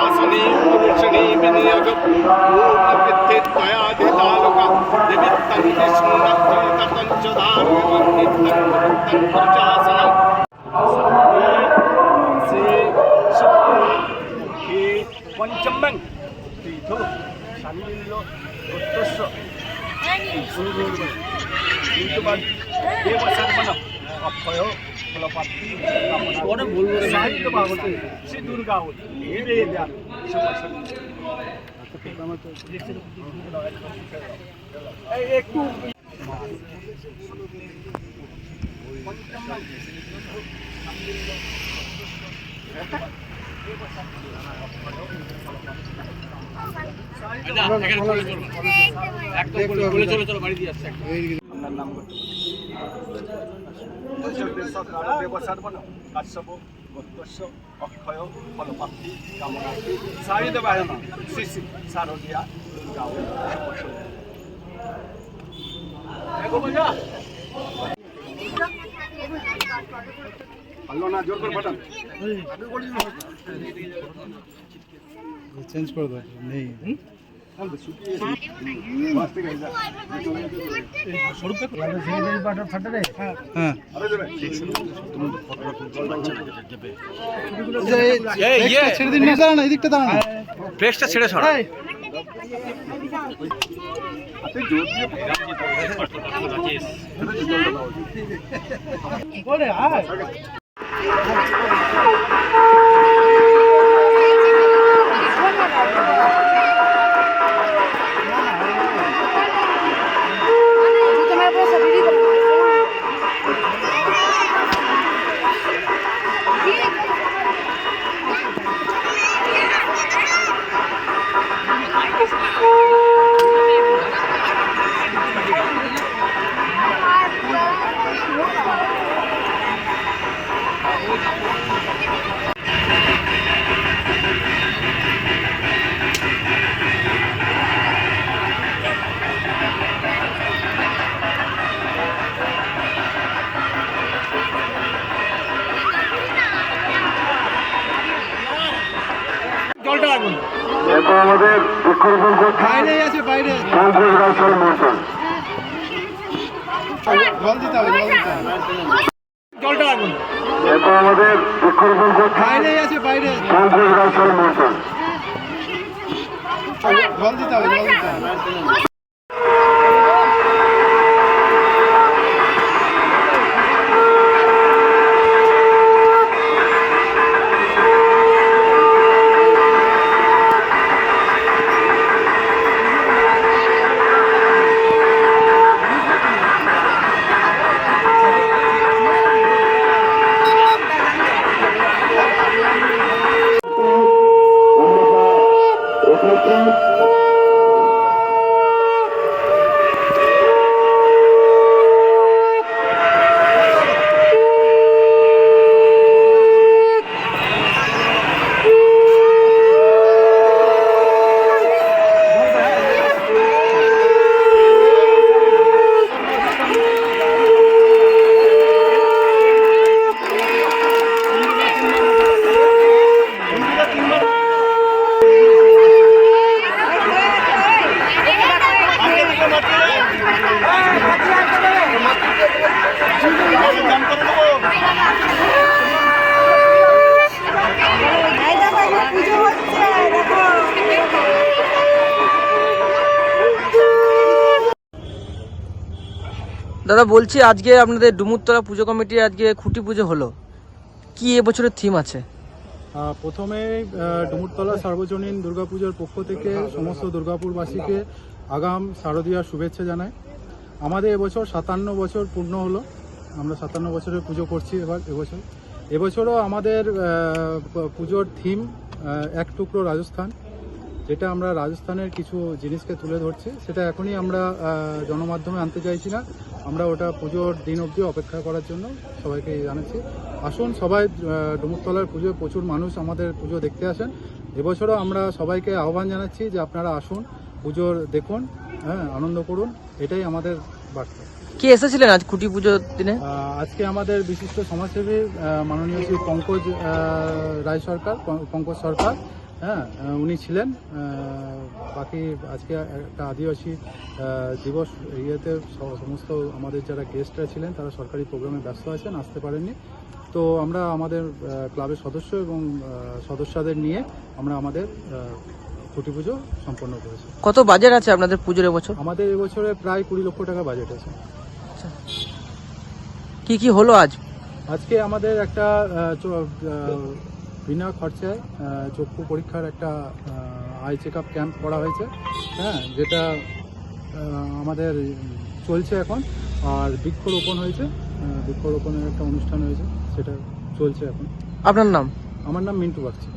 आसनी पुरुषणी विनियोगं मूर्णवृद्धिद्वयाधितालुकं निमित्तं विष्णुनत्रैततं च धारयं नित्यं वृत्तं प्रचासनं से के पञ्चमं तीथो সান্নিল্য গোত্রস্য গুরু গুরু কিন্তু দেব সর্বণ অক্ষয় ফলপ্রাপ্তি কামনা বলব সাহিত্য ভাগবত শ্রী দুর্গা এবে দেন একটু আপনার নাম বলুন। দেব সর্বন কাশ্যপ গোত্রস্য অক্ষয় ফলপ্রাপ্তি কামনার্থী সাহিত্য বায়ন শ্রী শ্রী শারদীয়া দুর্গা না জোর করে চেঞ্জ করে দাও নেই ছেড়ে দিন না এদিকটা দাঁড়ানো ফ্লেক্সটা ছেড়ে সরা করে আয় এরপর আমাদের বৃক্ষরোপণ করছে বাইরে আছে বাইরে। পঙ্কজ রাজশাহী মন্ডল জল দিতে হবে জল দিতে হবে। এরপর আমাদের দাদা, বলছি আজকে আপনাদের ডুমুরতলা পুজো কমিটির আজকে খুঁটি পুজো হলো। কি এবছরের থিম আছে? প্রথমে ডুমুরতলা সার্বজনীন দুর্গাপুজোর পক্ষ থেকে সমস্ত দুর্গাপুরবাসীকে আগাম শারদীয়ার শুভেচ্ছা জানাই। আমাদের এবছর সাতান্ন বছর পূর্ণ হলো। আমরা সাতান্ন বছরের পুজো করছি এবার, এবছর। এবছরও আমাদের পুজোর থিম এক টুকরো রাজস্থান। যেটা আমরা রাজস্থানের কিছু জিনিসকে তুলে ধরছি, সেটা এখনই আমরা জনমাধ্যমে আনতে চাইছি না। আমরা ওটা পুজোর দিন অবধি অপেক্ষা করার জন্য সবাইকে জানাচ্ছি। আসুন সবাই ডুমুরতলার পুজো প্রচুর মানুষ আমাদের পুজো দেখতে আসেন। এবছরও আমরা সবাইকে আহ্বান জানাচ্ছি যে আপনারা আসুন পুজোর দেখুন হ্যাঁ আনন্দ করুন এটাই আমাদের বার্তা। কে এসেছিলেন আজ খুঁটি পুজোর দিনে? আজকে আমাদের বিশিষ্ট সমাজসেবী মাননীয় শ্রী পঙ্কজ রায় সরকার পঙ্কজ সরকার হ্যাঁ উনি ছিলেন বাকি আজকে একটা আদিবাসী দিবস ইয়েতে সমস্ত আমাদের যারা গেস্টরা ছিলেন তারা সরকারি প্রোগ্রামে ব্যস্ত আছেন আসতে পারেননি। তো আমরা আমাদের ক্লাবের সদস্য এবং সদস্যদের নিয়ে আমরা আমাদের খুঁটি পুজো সম্পন্ন করেছি। কত বাজেট আছে আপনাদের পুজোর এবছর? আমাদের এবছরে প্রায় কুড়ি লক্ষ টাকা বাজেট আছে। কি কি হলো আজ? আজকে আমাদের একটা বিনা খরচায় চক্ষু পরীক্ষার একটা আই চেক আপ ক্যাম্প করা হয়েছে হ্যাঁ যেটা আমাদের চলছে এখন আর বৃক্ষরোপণ হয়েছে বৃক্ষরোপণের একটা অনুষ্ঠান হয়েছে সেটা চলছে এখন। আপনার নাম? আমার নাম মিন্টু বাগচি।